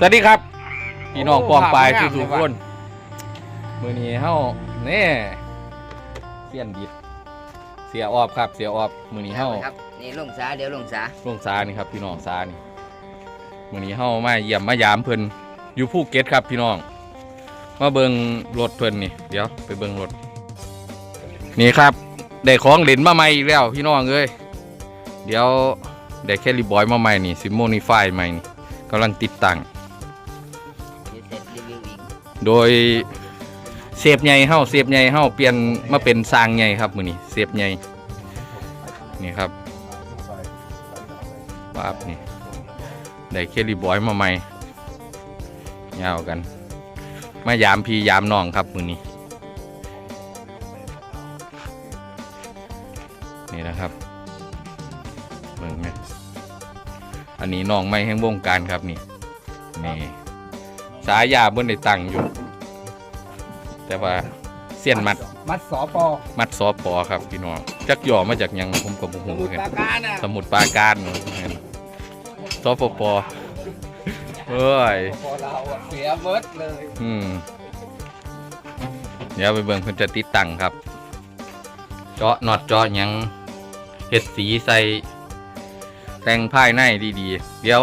สวัสดีครับพี่น้องโอ้ปองปลายภาพทุงามกเลยๆว่ะคนมือนี้เฮาแน่เสียนดิดเสียออบครับ เสียออบมือนี้เฮาครับนี่ลงสาเดี๋ยวลงสาลงซานี่ครับ พี่น้องซานี่มือนี้เฮามาเยี่ยมมายามเพิ่นอยู่ภูเก็ตครับ พี่น้องมาเบิ่งรถเพิ่นนี่ เดี๋ยวไปเบิ่งรถนี่ครับได้ของเล่นมาใหม่อีกแล้วพี่น้องเอ้ยเดี๋ยวได้แคลิบอยมาใหม่นี่ซิโมนิฟายใหม่นี่ กำลังติดตั้งเดี๋ยวเสร็จรีวิวอีกโดยเสียบใหญ่เฮาเสียบใหญ่เฮาเปลี่ยนมาเป็นสร้างใหญ่ครับมือนี้เสียบใหญ่นี่ครับวาบนี่ได้เคลิบอยมาใหม่ยาวกัน มายามพี่ยามน้องครับมือนี้นี่นะครับเบิ่งเนี่ย อันนี้น้องไม่แห่งวงการครับนี่นี่สายยาบนได้ตั้งอยู่ แต่ว่าเสี้ยนมัดมัดสอปอมัดซอปอครับพี่น้องจักหย่อมาจากหยังผมกับผมสมุทรปราการน่ะสมุดปราการเนอะซอปปอเอ้ยพอเราอะเสียเบิร์ดเลยอืมเดี๋ยวไปเบิ่งเพิ่นจะติดตั้งครับ เจาะน็อตเจาะหยังเห็ดสีใส่ แต่งภายในดีๆ เดี๋ยว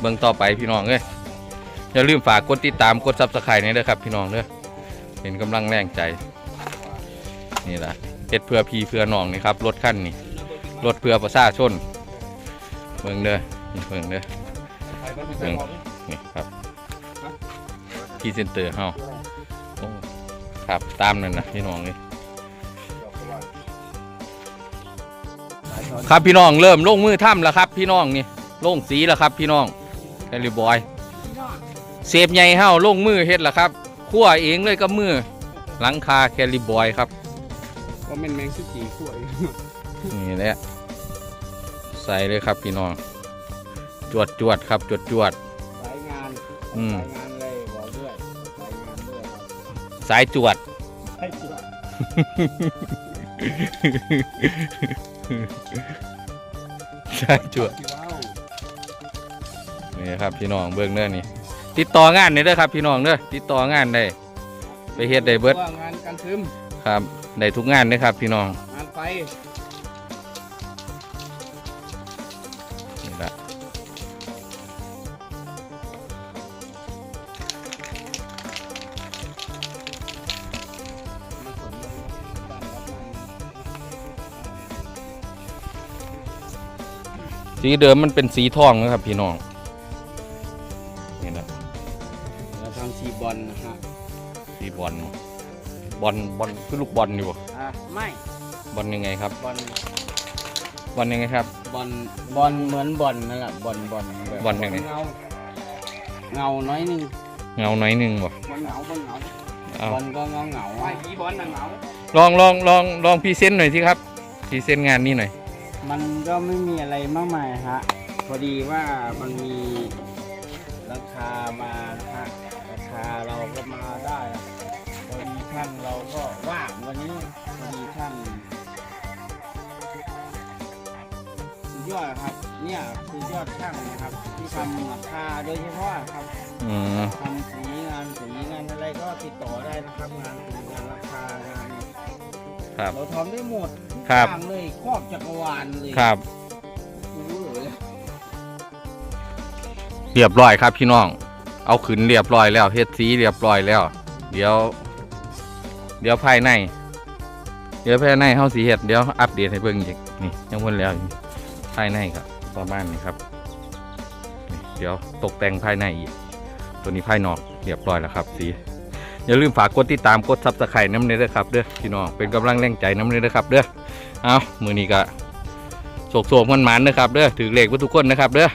เบิ่งต่อไปพี่น้องเอ้ยอย่าลืมฝากกดติดตามกดซับสไครต์นี่ด้วยครับพี่น้องเด้อเป็นกำลังแรงใจ นี่แหละเฮ็ดเพื่อพี่เพื่อน้องนี่ครับรถขั้นนี่รถเพื่อประชาชนเบิ่งเด้อนี่เบิ่งเด้อเบิ่งนี่ครับพรีเซนเตอร์เฮาโอ้ครับตามนั่นนะพี่น้องเลย ครับพี่น้องเริ่มลงมือถ้ำแล้วครับ พี่น้องนี่ลงสีแล้วครับ พี่น้องแคลิบอยเสพใหญ่เฮาลงมือเฮ็ดแล้วครับคั่วเองเลยกับมือหลังคาแคลิบอยครับก็เป็นแมงสุจีขวดนี่แหละใส่เลยครับพี่น้อง จวดจวดครับจวดจวดสายงานอืมสายงานเลยบอกด้วยสายงานด้วยครับสายจวดให้จวด สายจวดว้าวนี่ครับพี่น้องเบิ่งเด้อนี่ ติดต่องานนี่เด้อครับพี่น้องเด้อติดต่องานได้ ไปเฮ็ดได้เบิดว่างานกันซึมครับได้ทุกงานเด้อครับ พี่น้อง งานไฟ สีเดิมมันเป็นสีทองนะครับ พี่น้องนี่นะเราทำชีบอลนะฮะสีบอลบอลบอลคือลูกบอลอยู่บ่อะไม่บอลยังไงครับ บอลบอลยังไงครับ บอลบอลเหมือนบอลนั่นแหละบอลบอลแบบบอลยังไง เงาเงาน้อยหนึงเงาหน่อยหนึงบ่บอลเหงาบอลเหงาเอาบอลก็เงาเหงาไอ้อีบอลน่ะเหงาลองลองลองลองพรีเซนต์หน่อยสิครับพรีเซนต์งานนี้หน่อย มันก็ไม่มีอะไรมากมายฮะ พอดีว่ามันมีราคามานะฮะราคาเราก็มาได้นะพอดีช่างเราก็ว่างวันนี้พอดีช่างสุดยอดครับ เนี่ยคือยอดช่างนะครับ ที่ทำราคาโดยเฉพาะครับอืมทำสีงานสีงานอะไรก็ติดต่อได้นะครับ งานสีงานราคางานครับ เราทำได้หมดทุก ครับอย่างเลยครอบจักรวาลเลยครับรู้เลยเรียบร้อยครับพี่น้อง เอาขึ้นเรียบร้อยแล้วเฮ็ดสีเรียบร้อยแล้ว เดี๋ยว เดี๋ยวภายใน เดี๋ยวภายในเฮาสีเฮ็ดเดี๋ยวอัปเดตให้เบิ่งอีกนี่ยังวนแล้วอยู่ภายในครับประมาณนี้ครับนี่เดี๋ยวตกแต่งภายในอีก ตัวนี้ภายนอกเรียบร้อยแล้วครับสี อย่าลืมฝากกดติดตามกดซับสไครต์น้ำเนื้อครับเด้อพี่น้องเป็นกำลังแรงใจน้ำเนื้อครับเด้อเอามือนี้ก็โศกโศกมันมันนะครับเด้อถือเลขไว้ทุกคนนะครับเด้อ